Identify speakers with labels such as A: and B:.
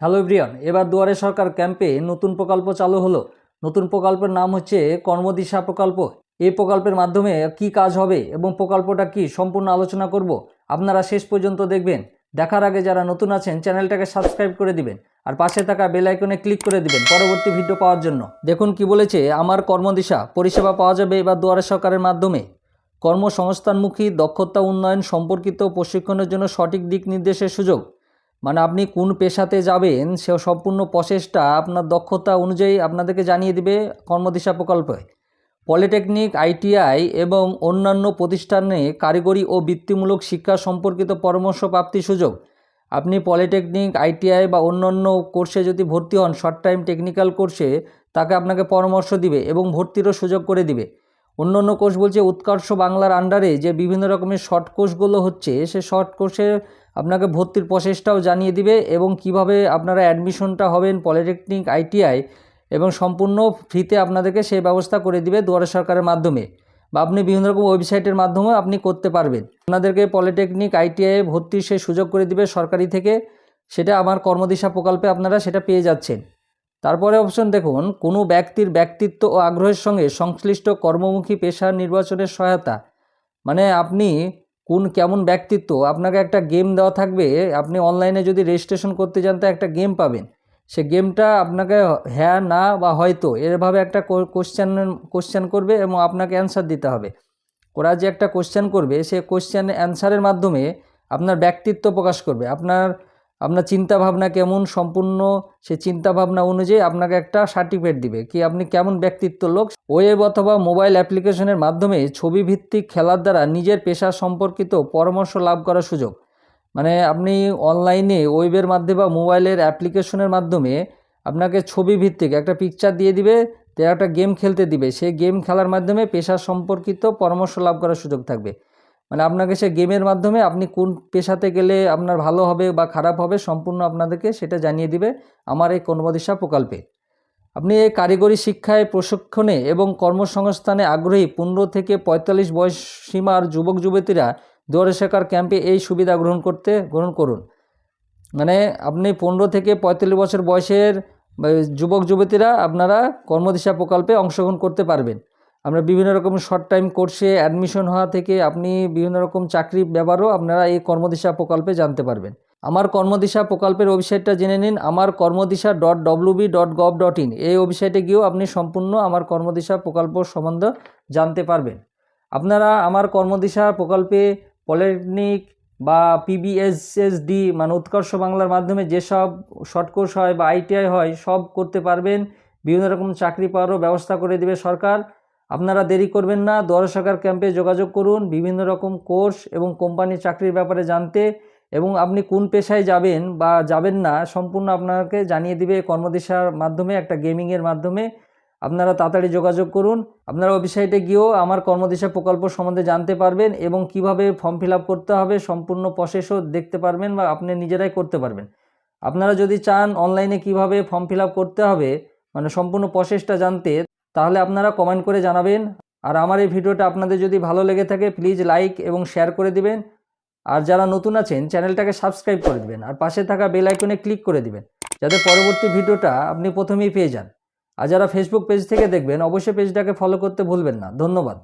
A: Hello everyone এবার দুয়ারে সরকার ক্যাম্পে নতুন প্রকল্প চালু হলো। নতুন প্রকল্পের নাম হচ্ছে কর্মদিশা প্রকল্প। এই প্রকল্পের মাধ্যমে কি কাজ হবে এবং প্রকল্পটা কি সম্পূর্ণ আলোচনা করব, আপনারা শেষ পর্যন্ত দেখবেন। দেখার আগে যারা নতুন আছেন, চ্যানেলটাকে সাবস্ক্রাইব করে দিবেন আর পাশে থাকা বেলাইকনে ক্লিক করে দিবেন পরবর্তী ভিডিও পাওয়ার জন্য। দেখুন কি বলেছে, আমার কর্মদিশা পরিষেবা পাওয়া যাবে এবার দুয়ারে সরকারের মাধ্যমে। কর্মসংস্থানমুখী দক্ষতা উন্নয়ন সম্পর্কিত প্রশিক্ষণের জন্য সঠিক দিক নির্দেশের সুযোগ। মানে আপনি কোন পেশাতে যাবেন, সে সম্পূর্ণ প্রসেসটা, আপনার দক্ষতা অনুযায়ী আপনাদেরকে জানিয়ে দিবে কর্মদিশা প্রকল্পে। পলিটেকনিক, আইটিআই এবং অন্যান্য প্রতিষ্ঠানে কারিগরি ও বৃত্তিমূলক শিক্ষা সম্পর্কিত পরামর্শ প্রাপ্তির সুযোগ। আপনি পলিটেকনিক, আইটিআই বা অন্যান্য কোর্সে যদি ভর্তি হন, শর্ট টাইম টেকনিক্যাল কোর্সে, তাকে আপনাকে পরামর্শ দিবে এবং ভর্তিরও সুযোগ করে দিবে। অন্য অন্য কোর্স বলছে, উৎকর্ষ বাংলার আন্ডারে যে বিভিন্ন রকমের শর্ট কোর্সগুলো হচ্ছে, সে শর্ট কোর্সে আপনাকে ভর্তির প্রসেসটাও জানিয়ে দিবে এবং কীভাবে আপনারা অ্যাডমিশনটা হবেন পলিটেকনিক আইটিআই এবং সম্পূর্ণ ফ্রিতে আপনাদেরকে সেই ব্যবস্থা করে দিবে দুয়ারে সরকারের মাধ্যমে বা আপনি বিভিন্ন রকম ওয়েবসাইটের মাধ্যমে আপনি করতে পারবেন। আপনাদেরকে পলিটেকনিক আইটিআই ভর্তির সেই সুযোগ করে দিবে সরকারি থেকে। সেটা আমার কর্মদিশা প্রকল্পে আপনারা সেটা পেয়ে যাচ্ছেন। তারপরে অপশন দেখুন, কোনো ব্যক্তির ব্যক্তিত্ব ও আগ্রহের সঙ্গে সংশ্লিষ্ট কর্মমুখী পেশা নির্বাচনের সহায়তা। মানে আপনি কোন কেমন ব্যক্তিত্ব? আপনাকে একটা গেম দেওয়া থাকবে। আপনি অনলাইনে যদি রেজিস্ট্রেশন করতে যান, তো একটা গেম পাবেন। সে গেমটা আপনাকে হ্যাঁ না বা হয়তো এভাবে একটা কোশ্চেন কোশ্চেন করবে এবং আপনাকে অ্যান্সার দিতে হবে। ওরা যে একটা কোশ্চেন করবে, সে কোশ্চেন অ্যান্সারের মাধ্যমে আপনার ব্যক্তিত্ব প্রকাশ করবে। আপনার আপনার চিন্তা ভাবনা কেমন সম্পূর্ণ, সে চিন্তা ভাবনা অনুযায়ী আপনাকে একটা সার্টিফিকেট দিবে কি আপনি কেমন ব্যক্তিত্ব লোক ওয়েব অথবা মোবাইল অ্যাপ্লিকেশনের মাধ্যমে ছবি ভিত্তিক খেলার দ্বারা নিজের পেশা সম্পর্কিত পরামর্শ লাভ করার সুযোগ। মানে আপনি অনলাইনে ওয়েবের মাধ্যমে বা মোবাইলের অ্যাপ্লিকেশনের মাধ্যমে আপনাকে ছবি ভিত্তিক একটা পিকচার দিয়ে দিবে তো একটা গেম খেলতে দিবে। সেই গেম খেলার মাধ্যমে পেশা সম্পর্কিত পরামর্শ লাভ করার সুযোগ থাকবে। মানে আপনাকে সে গেমের মাধ্যমে আপনি কোন পেশাতে গেলে আপনার ভালো হবে বা খারাপ হবে সম্পূর্ণ আপনাদেরকে সেটা জানিয়ে দিবে আমার এই কর্মদিশা প্রকল্পে। আপনি এই কারিগরি শিক্ষায়, প্রশিক্ষণে এবং কর্মসংস্থানে আগ্রহী পনেরো থেকে পঁয়তাল্লিশ বয়স সীমার যুবক, যুবতীরা দুয়ারে শেখার ক্যাম্পে এই সুবিধা গ্রহণ করতে, গ্রহণ করুন। মানে আপনি পনেরো থেকে পঁয়তাল্লিশ বছর বয়সের যুবক, যুবতীরা আপনারা কর্মদিশা প্রকল্পে অংশগ্রহণ করতে পারবেন। আমরা বিভিন্ন রকম শর্ট টাইম কোর্সে অ্যাডমিশন হওয়া থেকে আপনি বিভিন্ন রকম চাকরি ব্যাপারও আপনারা এই কর্মদিশা প্রকল্পে জানতে পারবেন। আমার কর্মদিশা প্রকল্পের ওয়েবসাইটটা জেনে নিন আমার Karmadisha dot WB dot gov dot in এই ওয়েবসাইটে গিয়েও আপনি সম্পূর্ণ আমার কর্মদিশা প্রকল্প সম্বন্ধে জানতে পারবেন। আপনারা আমার কর্মদিশা প্রকল্পে পলিটেকনিক বা পিবিএসএসডি মানে উৎকর্ষ বাংলার মাধ্যমে যেসব শর্ট কোর্স হয় বা আইটিআই হয়, সব করতে পারবেন। বিভিন্ন রকম চাকরি পাওয়ারও ব্যবস্থা করে দেবে সরকার। আপনারা দেরি করবেন না দুয়ারে সরকার ক্যাম্পে যোগাযোগ করুন, বিভিন্ন রকম কোর্স এবং কোম্পানির চাকরির ব্যাপারে জানতে এবং আপনি কোন পেশায় যাবেন বা যাবেন না সম্পূর্ণ আপনাকে জানিয়ে দিবে কর্মদিশার মাধ্যমে, একটা গেমিংয়ের মাধ্যমে। আপনারা তাড়াতাড়ি যোগাযোগ করুন, আপনারা ওয়েবসাইটে গিয়েও আমার কর্মদিশা প্রকল্প সম্বন্ধে জানতে পারবেন এবং কীভাবে ফর্ম ফিল করতে হবে, সম্পূর্ণ প্রসেসও দেখতে পারবেন বা আপনি নিজেরাই করতে পারবেন। আপনারা যদি চান অনলাইনে কীভাবে ফর্ম ফিল করতে হবে মানে সম্পূর্ণ প্রসেসটা জানতে তাহলে আপনারা কমেন্ট করে জানাবেন। আর আমার এই ভিডিওটা আপনাদের যদি ভালো লেগে থাকে প্লিজ লাইক এবং শেয়ার করে দিবেন। আর যারা নতুন আছেন চ্যানেলটাকে সাবস্ক্রাইব করে দিবেন। আর পাশে থাকা বেল আইকনে ক্লিক করে দিবেন, যাতে পরবর্তী ভিডিওটা আপনি প্রথমেই পেয়ে যান। আর যারা ফেসবুক পেজ থেকে দেখবেন, অবশ্যই পেজটাকে ফলো করতে ভুলবেন না। ধন্যবাদ।